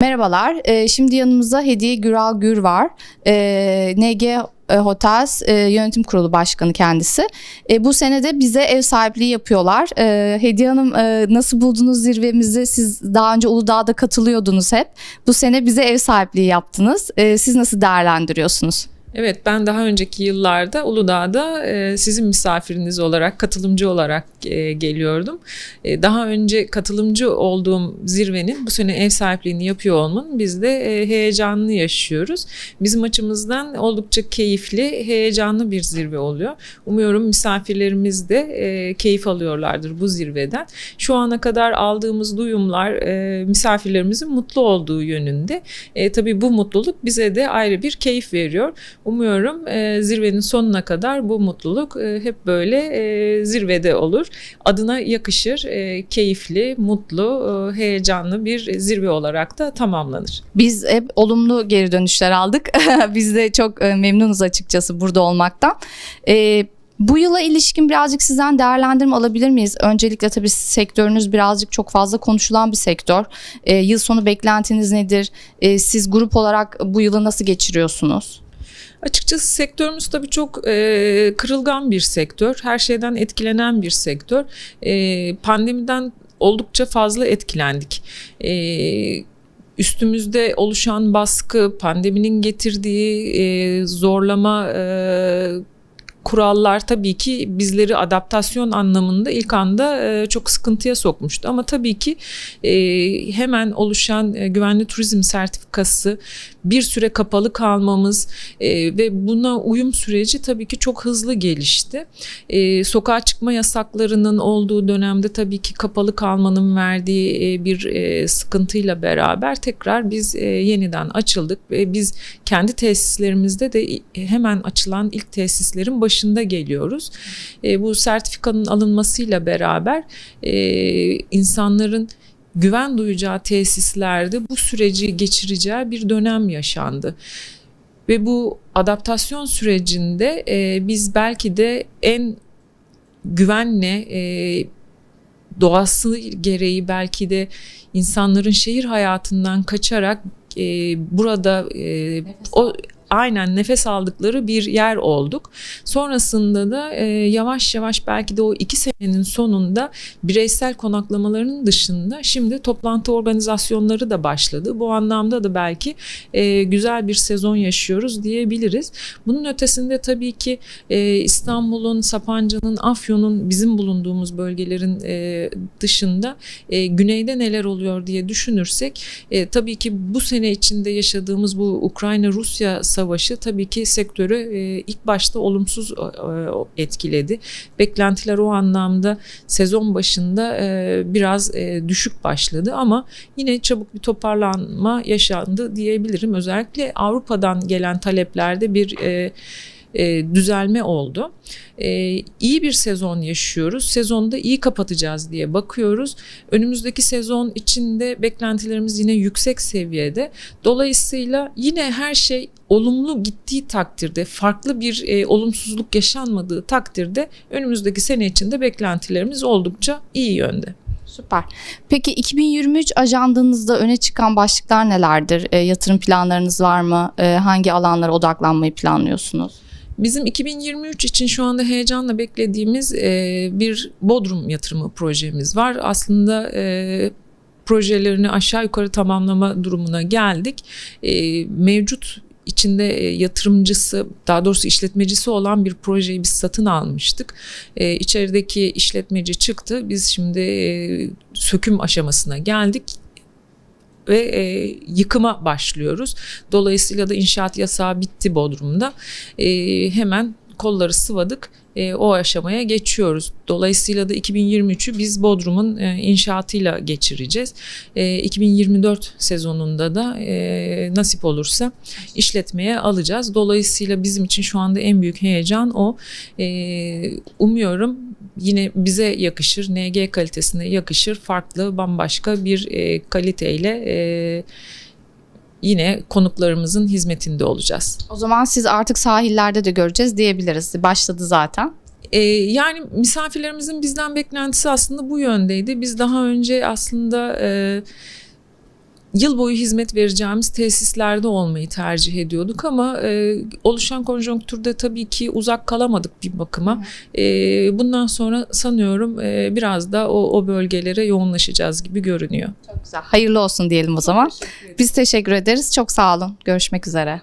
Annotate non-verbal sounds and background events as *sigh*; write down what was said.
Merhabalar. Ee, şimdi yanımızda Hediye Güral Gür var. Ee, NG e, Hotels e, Yönetim Kurulu Başkanı kendisi. E, bu sene de bize ev sahipliği yapıyorlar. E, Hediye Hanım nasıl buldunuz zirvemizi? Siz daha önce Uludağ'da katılıyordunuz hep. Bu sene bize ev sahipliği yaptınız. Siz nasıl değerlendiriyorsunuz? Evet ben daha önceki yıllarda Uludağ'da e, sizin misafiriniz olarak, katılımcı olarak e, geliyordum. E, daha önce katılımcı olduğum zirvenin bu sene ev sahipliğini yapıyor olmanın biz de e, yaşıyoruz. Bizim açımızdan oldukça keyifli, heyecanlı bir zirve oluyor. Umuyorum misafirlerimiz de keyif alıyorlardır bu zirveden. Şu ana kadar aldığımız duyumlar misafirlerimizin mutlu olduğu yönünde. E, tabii bu mutluluk bize de ayrı bir keyif veriyor. Umuyorum e, zirvenin sonuna kadar bu mutluluk e, hep böyle e, zirvede olur. Adına yakışır, e, keyifli, mutlu, e, heyecanlı bir zirve olarak da tamamlanır. Biz hep olumlu geri dönüşler aldık. *laughs* Biz de çok e, memnunuz açıkçası burada olmaktan. E, bu yıla ilişkin birazcık sizden değerlendirme alabilir miyiz? Öncelikle tabii sektörünüz birazcık çok fazla konuşulan bir sektör. E, yıl sonu beklentiniz nedir? E, siz grup olarak bu yılı nasıl geçiriyorsunuz? Açıkçası sektörümüz tabii çok e, kırılgan bir sektör. Her şeyden etkilenen bir sektör. E, pandemiden oldukça fazla etkilendik. E, üstümüzde oluşan baskı, pandeminin getirdiği e, zorlama e, kurallar tabii ki bizleri adaptasyon anlamında ilk anda e, çok sıkıntıya sokmuştu. Ama tabii ki e, hemen oluşan e, güvenli turizm sertifikası, bir süre kapalı kalmamız e, ve buna uyum süreci tabii ki çok hızlı gelişti. E, sokağa çıkma yasaklarının olduğu dönemde tabii ki kapalı kalmanın verdiği e, bir e, sıkıntıyla beraber tekrar biz e, yeniden açıldık ve biz kendi tesislerimizde de hemen açılan ilk tesislerin başında geliyoruz. E, bu sertifikanın alınmasıyla beraber e, insanların güven duyacağı tesislerde bu süreci geçireceği bir dönem yaşandı. Ve bu adaptasyon sürecinde e, biz belki de en güvenle e, doğası gereği belki de insanların şehir hayatından kaçarak e, burada e, o aynen nefes aldıkları bir yer olduk. Sonrasında da e, yavaş yavaş belki de o iki senenin sonunda bireysel konaklamalarının dışında şimdi toplantı organizasyonları da başladı. Bu anlamda da belki e, güzel bir sezon yaşıyoruz diyebiliriz. Bunun ötesinde tabii ki e, İstanbul'un, Sapanca'nın, Afyon'un bizim bulunduğumuz bölgelerin e, dışında e, güneyde neler oluyor diye düşünürsek e, tabii ki bu sene içinde yaşadığımız bu Ukrayna-Rusya savaşı tabii ki sektörü e, ilk başta olumsuz e, etkiledi. Beklentiler o anlamda sezon başında e, biraz e, düşük başladı ama yine çabuk bir toparlanma yaşandı diyebilirim. Özellikle Avrupa'dan gelen taleplerde bir e, e, düzelme oldu. E, iyi bir sezon yaşıyoruz. Sezonda iyi kapatacağız diye bakıyoruz. Önümüzdeki sezon içinde beklentilerimiz yine yüksek seviyede. Dolayısıyla yine her şey olumlu gittiği takdirde, farklı bir e, olumsuzluk yaşanmadığı takdirde önümüzdeki sene içinde beklentilerimiz oldukça iyi yönde. Süper. Peki 2023 ajandanızda öne çıkan başlıklar nelerdir? E, yatırım planlarınız var mı? E, hangi alanlara odaklanmayı planlıyorsunuz? Bizim 2023 için şu anda heyecanla beklediğimiz e, bir Bodrum yatırımı projemiz var. Aslında e, projelerini aşağı yukarı tamamlama durumuna geldik. E, mevcut içinde e, yatırımcısı daha doğrusu işletmecisi olan bir projeyi biz satın almıştık. E, içerideki işletmeci çıktı. Biz şimdi e, söküm aşamasına geldik ve e, yıkıma başlıyoruz. Dolayısıyla da inşaat yasağı bitti Bodrum'da. E, hemen kolları sıvadık e, o aşamaya geçiyoruz. Dolayısıyla da 2023'ü biz Bodrum'un e, inşaatıyla geçireceğiz. E, 2024 sezonunda da e, nasip olursa işletmeye alacağız. Dolayısıyla bizim için şu anda en büyük heyecan o. E, umuyorum yine bize yakışır, NG kalitesine yakışır, farklı, bambaşka bir e, kaliteyle e, yine konuklarımızın hizmetinde olacağız. O zaman siz artık sahillerde de göreceğiz diyebiliriz. Başladı zaten. Ee, yani misafirlerimizin bizden beklentisi aslında bu yöndeydi. Biz daha önce aslında e, yıl boyu hizmet vereceğimiz tesislerde olmayı tercih ediyorduk ama e, oluşan konjonktürde tabii ki uzak kalamadık bir bakıma. E, bundan sonra sanıyorum e, biraz da o, o bölgelere yoğunlaşacağız gibi görünüyor. Çok güzel. Hayırlı olsun diyelim o zaman. Biz teşekkür ederiz. Çok sağ olun. Görüşmek üzere.